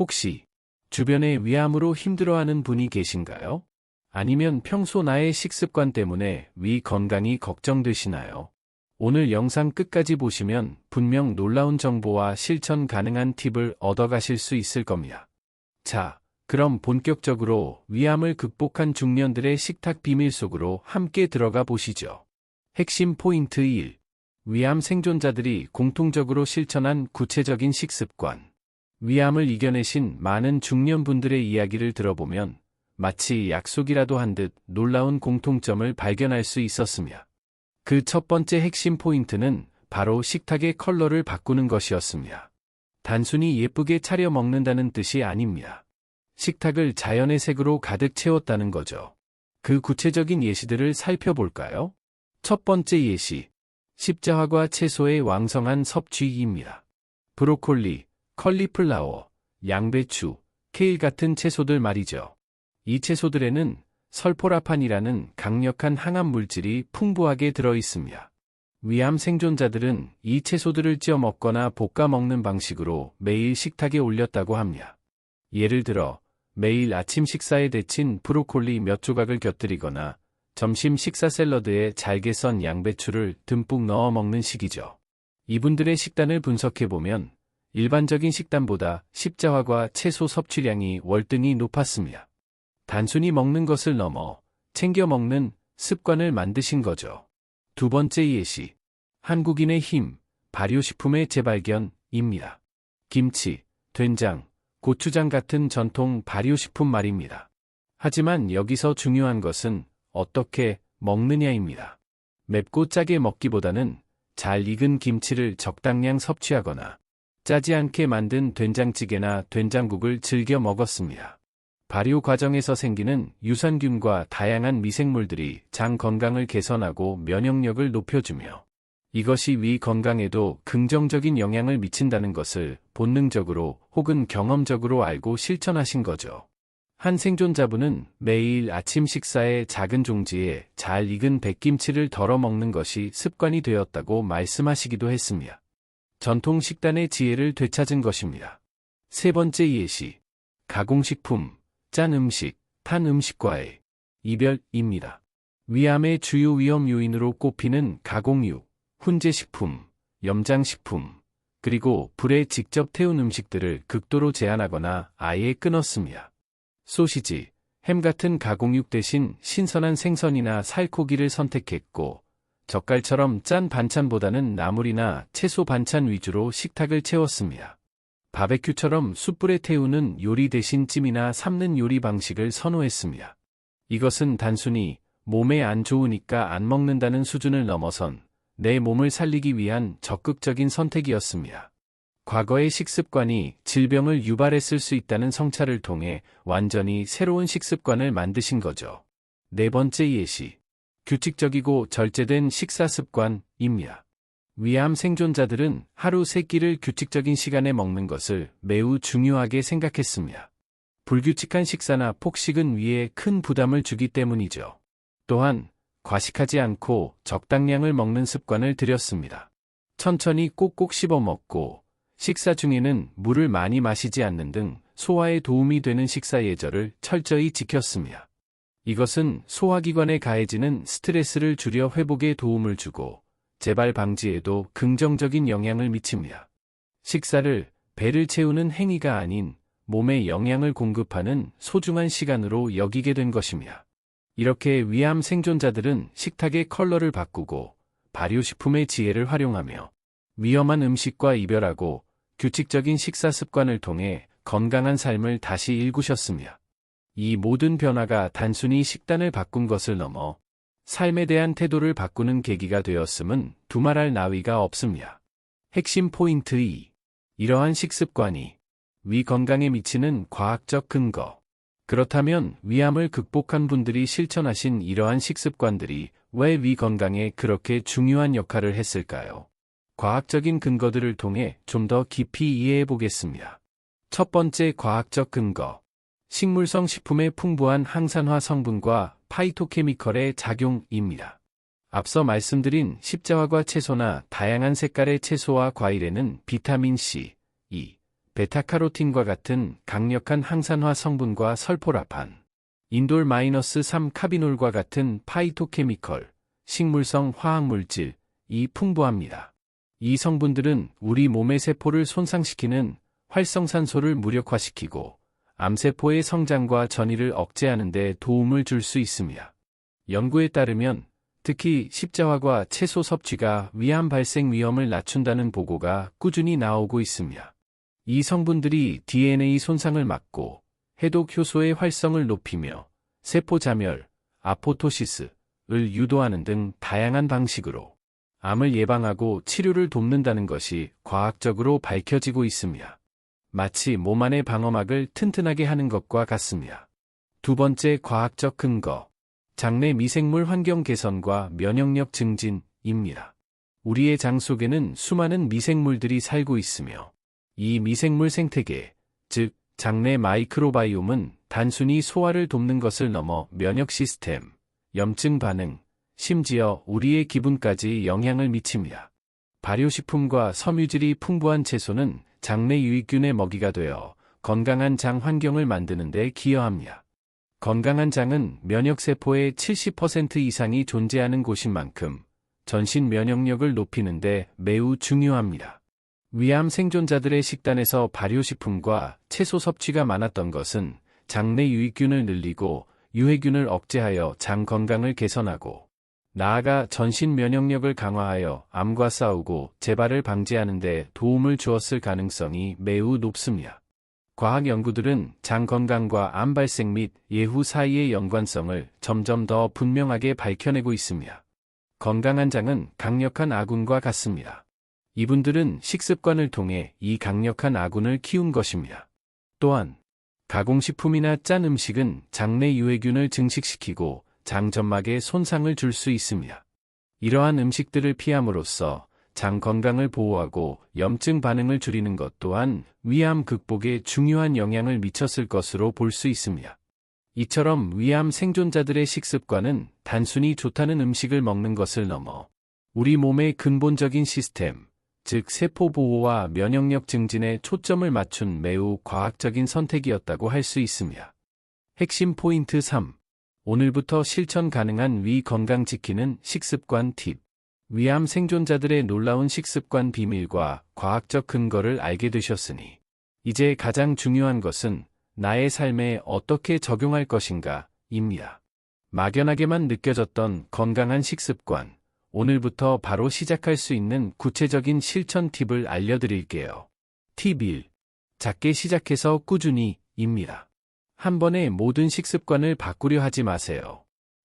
혹시 주변에 위암으로 힘들어하는 분이 계신가요? 아니면 평소 나의 식습관 때문에 위 건강이 걱정되시나요? 오늘 영상 끝까지 보시면 분명 놀라운 정보와 실천 가능한 팁을 얻어가실 수 있을 겁니다. 자, 그럼 본격적으로 위암을 극복한 중년들의 식탁 비밀 속으로 함께 들어가 보시죠. 핵심 포인트 1. 위암 생존자들이 공통적으로 실천한 구체적인 식습관. 위암을 이겨내신 많은 중년분들의 이야기를 들어보면 마치 약속이라도 한 듯 놀라운 공통점을 발견할 수 있었으며 그 첫 번째 핵심 포인트는 바로 식탁의 컬러를 바꾸는 것이었습니다. 단순히 예쁘게 차려 먹는다는 뜻이 아닙니다. 식탁을 자연의 색으로 가득 채웠다는 거죠. 그 구체적인 예시들을 살펴볼까요? 첫 번째 예시. 십자화과 채소의 왕성한 섭취입니다. 브로콜리, 컬리플라워, 양배추, 케일 같은 채소들 말이죠. 이 채소들에는 설포라판이라는 강력한 항암 물질이 풍부하게 들어 있습니다. 위암 생존자들은 이 채소들을 찌어 먹거나 볶아 먹는 방식으로 매일 식탁에 올렸다고 합니다. 예를 들어 매일 아침 식사에 데친 브로콜리 몇 조각을 곁들이거나 점심 식사 샐러드에 잘게 썬 양배추를 듬뿍 넣어 먹는 식이죠. 이분들의 식단을 분석해보면 일반적인 식단보다 십자화과 채소 섭취량이 월등히 높았습니다. 단순히 먹는 것을 넘어 챙겨 먹는 습관을 만드신 거죠. 두 번째 예시. 한국인의 힘, 발효식품의 재발견입니다. 김치, 된장, 고추장 같은 전통 발효식품 말입니다. 하지만 여기서 중요한 것은 어떻게 먹느냐입니다. 맵고 짜게 먹기보다는 잘 익은 김치를 적당량 섭취하거나 짜지 않게 만든 된장찌개나 된장국을 즐겨 먹었습니다. 발효 과정에서 생기는 유산균과 다양한 미생물들이 장 건강을 개선하고 면역력을 높여주며 이것이 위 건강에도 긍정적인 영향을 미친다는 것을 본능적으로 혹은 경험적으로 알고 실천하신 거죠. 한 생존자분은 매일 아침 식사에 작은 종지에 잘 익은 백김치를 덜어 먹는 것이 습관이 되었다고 말씀하시기도 했습니다. 전통 식단의 지혜를 되찾은 것입니다. 세 번째 예시. 가공식품, 짠 음식, 탄 음식과의 이별입니다. 위암의 주요 위험 요인으로 꼽히는 가공육, 훈제식품, 염장식품, 그리고 불에 직접 태운 음식들을 극도로 제한하거나 아예 끊었습니다. 소시지, 햄 같은 가공육 대신 신선한 생선이나 살코기를 선택했고, 젓갈처럼 짠 반찬보다는 나물이나 채소 반찬 위주로 식탁을 채웠습니다. 바베큐처럼 숯불에 태우는 요리 대신 찜이나 삶는 요리 방식을 선호했습니다. 이것은 단순히 몸에 안 좋으니까 안 먹는다는 수준을 넘어선 내 몸을 살리기 위한 적극적인 선택이었습니다. 과거의 식습관이 질병을 유발했을 수 있다는 성찰을 통해 완전히 새로운 식습관을 만드신 거죠. 네 번째 예시. 규칙적이고 절제된 식사 습관입니다. 위암 생존자들은 하루 세 끼를 규칙적인 시간에 먹는 것을 매우 중요하게 생각했습니다. 불규칙한 식사나 폭식은 위에 큰 부담을 주기 때문이죠. 또한 과식하지 않고 적당량을 먹는 습관을 들였습니다. 천천히 꼭꼭 씹어 먹고 식사 중에는 물을 많이 마시지 않는 등 소화에 도움이 되는 식사 예절을 철저히 지켰습니다. 이것은 소화기관에 가해지는 스트레스를 줄여 회복에 도움을 주고 재발 방지에도 긍정적인 영향을 미칩니다. 식사를 배를 채우는 행위가 아닌 몸에 영양을 공급하는 소중한 시간으로 여기게 된 것입니다. 이렇게 위암 생존자들은 식탁의 컬러를 바꾸고 발효식품의 지혜를 활용하며 위험한 음식과 이별하고 규칙적인 식사 습관을 통해 건강한 삶을 다시 일구셨습니다. 이 모든 변화가 단순히 식단을 바꾼 것을 넘어 삶에 대한 태도를 바꾸는 계기가 되었음은 두말할 나위가 없습니다. 핵심 포인트 2. 이러한 식습관이 위 건강에 미치는 과학적 근거. 그렇다면 위암을 극복한 분들이 실천하신 이러한 식습관들이 왜 위 건강에 그렇게 중요한 역할을 했을까요? 과학적인 근거들을 통해 좀 더 깊이 이해해 보겠습니다. 첫 번째 과학적 근거. 식물성 식품의 풍부한 항산화 성분과 파이토케미컬의 작용입니다. 앞서 말씀드린 십자화과 채소나 다양한 색깔의 채소와 과일에는 비타민 C, E, 베타카로틴과 같은 강력한 항산화 성분과 설포라판, 인돌 마이너스 3 카비놀과 같은 파이토케미컬, 식물성 화학물질, 이 풍부합니다. 이 성분들은 우리 몸의 세포를 손상시키는 활성산소를 무력화시키고 암세포의 성장과 전이를 억제하는 데 도움을 줄 수 있습니다. 연구에 따르면 특히 십자화과 채소 섭취가 위암 발생 위험을 낮춘다는 보고가 꾸준히 나오고 있습니다. 이 성분들이 DNA 손상을 막고 해독 효소의 활성을 높이며 세포 자멸, 아포토시스를 유도하는 등 다양한 방식으로 암을 예방하고 치료를 돕는다는 것이 과학적으로 밝혀지고 있습니다. 마치 몸 안의 방어막을 튼튼하게 하는 것과 같습니다. 두 번째 과학적 근거. 장내 미생물 환경 개선과 면역력 증진입니다. 우리의 장 속에는 수많은 미생물들이 살고 있으며 이 미생물 생태계, 즉 장내 마이크로바이옴은 단순히 소화를 돕는 것을 넘어 면역 시스템, 염증 반응, 심지어 우리의 기분까지 영향을 미칩니다. 발효식품과 섬유질이 풍부한 채소는 장내 유익균의 먹이가 되어 건강한 장 환경을 만드는 데 기여합니다. 건강한 장은 면역세포의 70% 이상이 존재하는 곳인 만큼 전신 면역력을 높이는 데 매우 중요합니다. 위암 생존자들의 식단에서 발효식품과 채소 섭취가 많았던 것은 장내 유익균을 늘리고 유해균을 억제하여 장 건강을 개선하고 나아가 전신 면역력을 강화하여 암과 싸우고 재발을 방지하는 데 도움을 주었을 가능성이 매우 높습니다. 과학 연구들은 장 건강과 암 발생 및 예후 사이의 연관성을 점점 더 분명하게 밝혀내고 있습니다. 건강한 장은 강력한 아군과 같습니다. 이분들은 식습관을 통해 이 강력한 아군을 키운 것입니다. 또한 가공식품이나 짠 음식은 장내 유해균을 증식시키고 장점막에 손상을 줄 수 있습니다. 이러한 음식들을 피함으로써 장 건강을 보호하고 염증 반응을 줄이는 것 또한 위암 극복에 중요한 영향을 미쳤을 것으로 볼 수 있습니다. 이처럼 위암 생존자들의 식습관은 단순히 좋다는 음식을 먹는 것을 넘어 우리 몸의 근본적인 시스템, 즉 세포 보호와 면역력 증진에 초점을 맞춘 매우 과학적인 선택이었다고 할 수 있습니다. 핵심 포인트 3. 오늘부터 실천 가능한 위 건강 지키는 식습관 팁. 위암 생존자들의 놀라운 식습관 비밀과 과학적 근거를 알게 되셨으니, 이제 가장 중요한 것은 나의 삶에 어떻게 적용할 것인가, 입니다. 막연하게만 느껴졌던 건강한 식습관, 오늘부터 바로 시작할 수 있는 구체적인 실천 팁을 알려드릴게요. 팁 1. 작게 시작해서 꾸준히, 입니다. 한 번에 모든 식습관을 바꾸려 하지 마세요.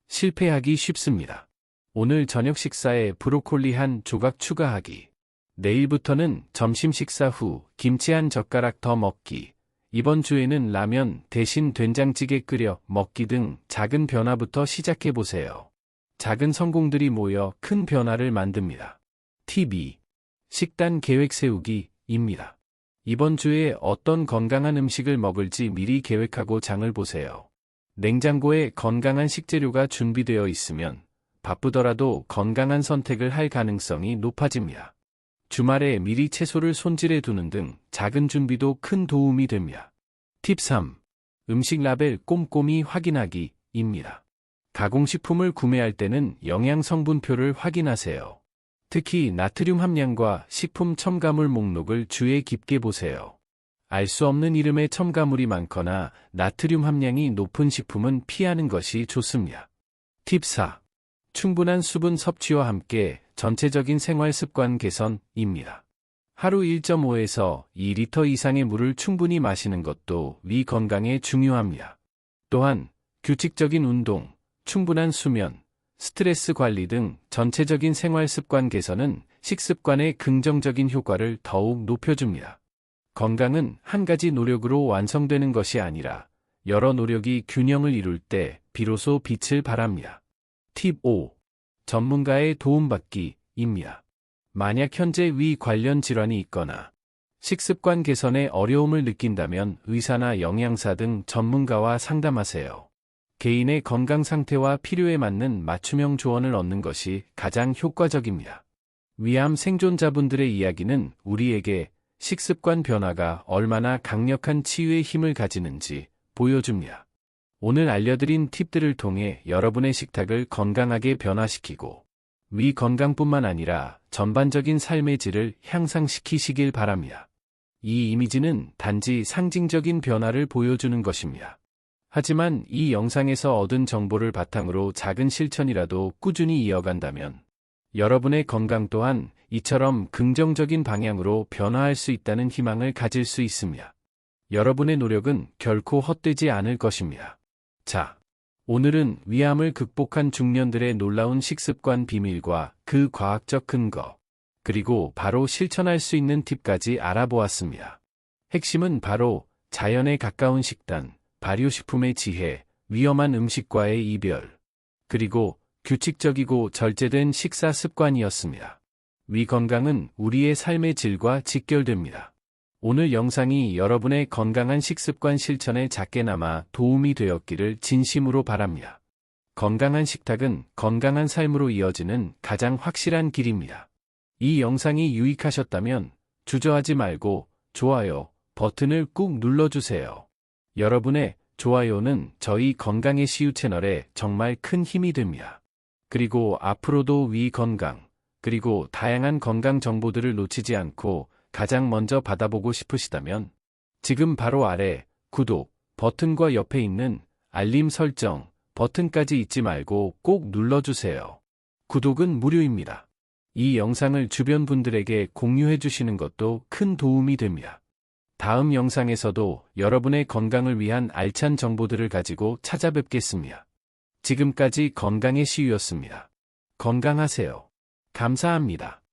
실패하기 쉽습니다. 오늘 저녁 식사에 브로콜리 한 조각 추가하기. 내일부터는 점심 식사 후 김치 한 젓가락 더 먹기. 이번 주에는 라면 대신 된장찌개 끓여 먹기 등 작은 변화부터 시작해 보세요. 작은 성공들이 모여 큰 변화를 만듭니다. TV 식단 계획 세우기입니다. 이번 주에 어떤 건강한 음식을 먹을지 미리 계획하고 장을 보세요. 냉장고에 건강한 식재료가 준비되어 있으면 바쁘더라도 건강한 선택을 할 가능성이 높아집니다. 주말에 미리 채소를 손질해 두는 등 작은 준비도 큰 도움이 됩니다. 팁 3. 음식 라벨 꼼꼼히 확인하기입니다. 가공식품을 구매할 때는 영양 성분표를 확인하세요. 특히 나트륨 함량과 식품 첨가물 목록을 주의 깊게 보세요. 알 수 없는 이름의 첨가물이 많거나 나트륨 함량이 높은 식품은 피하는 것이 좋습니다. 팁 4. 충분한 수분 섭취와 함께 전체적인 생활 습관 개선입니다. 하루 1.5에서 2리터 이상의 물을 충분히 마시는 것도 위 건강에 중요합니다. 또한 규칙적인 운동, 충분한 수면, 스트레스 관리 등 전체적인 생활 습관 개선은 식습관의 긍정적인 효과를 더욱 높여줍니다. 건강은 한 가지 노력으로 완성되는 것이 아니라 여러 노력이 균형을 이룰 때 비로소 빛을 발합니다. 팁 5. 전문가의 도움받기입니다. 만약 현재 위 관련 질환이 있거나 식습관 개선에 어려움을 느낀다면 의사나 영양사 등 전문가와 상담하세요. 개인의 건강 상태와 필요에 맞는 맞춤형 조언을 얻는 것이 가장 효과적입니다. 위암 생존자분들의 이야기는 우리에게 식습관 변화가 얼마나 강력한 치유의 힘을 가지는지 보여줍니다. 오늘 알려드린 팁들을 통해 여러분의 식탁을 건강하게 변화시키고 위 건강뿐만 아니라 전반적인 삶의 질을 향상시키시길 바랍니다. 이 이미지는 단지 상징적인 변화를 보여주는 것입니다. 하지만 이 영상에서 얻은 정보를 바탕으로 작은 실천이라도 꾸준히 이어간다면 여러분의 건강 또한 이처럼 긍정적인 방향으로 변화할 수 있다는 희망을 가질 수 있습니다. 여러분의 노력은 결코 헛되지 않을 것입니다. 자, 오늘은 위암을 극복한 중년들의 놀라운 식습관 비밀과 그 과학적 근거, 그리고 바로 실천할 수 있는 팁까지 알아보았습니다. 핵심은 바로 자연에 가까운 식단, 발효식품의 지혜, 위험한 음식과의 이별, 그리고 규칙적이고 절제된 식사 습관이었습니다. 위 건강은 우리의 삶의 질과 직결됩니다. 오늘 영상이 여러분의 건강한 식습관 실천에 작게나마 도움이 되었기를 진심으로 바랍니다. 건강한 식탁은 건강한 삶으로 이어지는 가장 확실한 길입니다. 이 영상이 유익하셨다면 주저하지 말고 좋아요 버튼을 꾹 눌러주세요. 여러분의 좋아요는 저희 건강의 시유 채널에 정말 큰 힘이 됩니다. 그리고 앞으로도 위 건강, 그리고 다양한 건강 정보들을 놓치지 않고 가장 먼저 받아보고 싶으시다면 지금 바로 아래 구독 버튼과 옆에 있는 알림 설정 버튼까지 잊지 말고 꼭 눌러주세요. 구독은 무료입니다. 이 영상을 주변 분들에게 공유해 주시는 것도 큰 도움이 됩니다. 다음 영상에서도 여러분의 건강을 위한 알찬 정보들을 가지고 찾아뵙겠습니다. 지금까지 건강의 시유였습니다. 건강하세요. 감사합니다.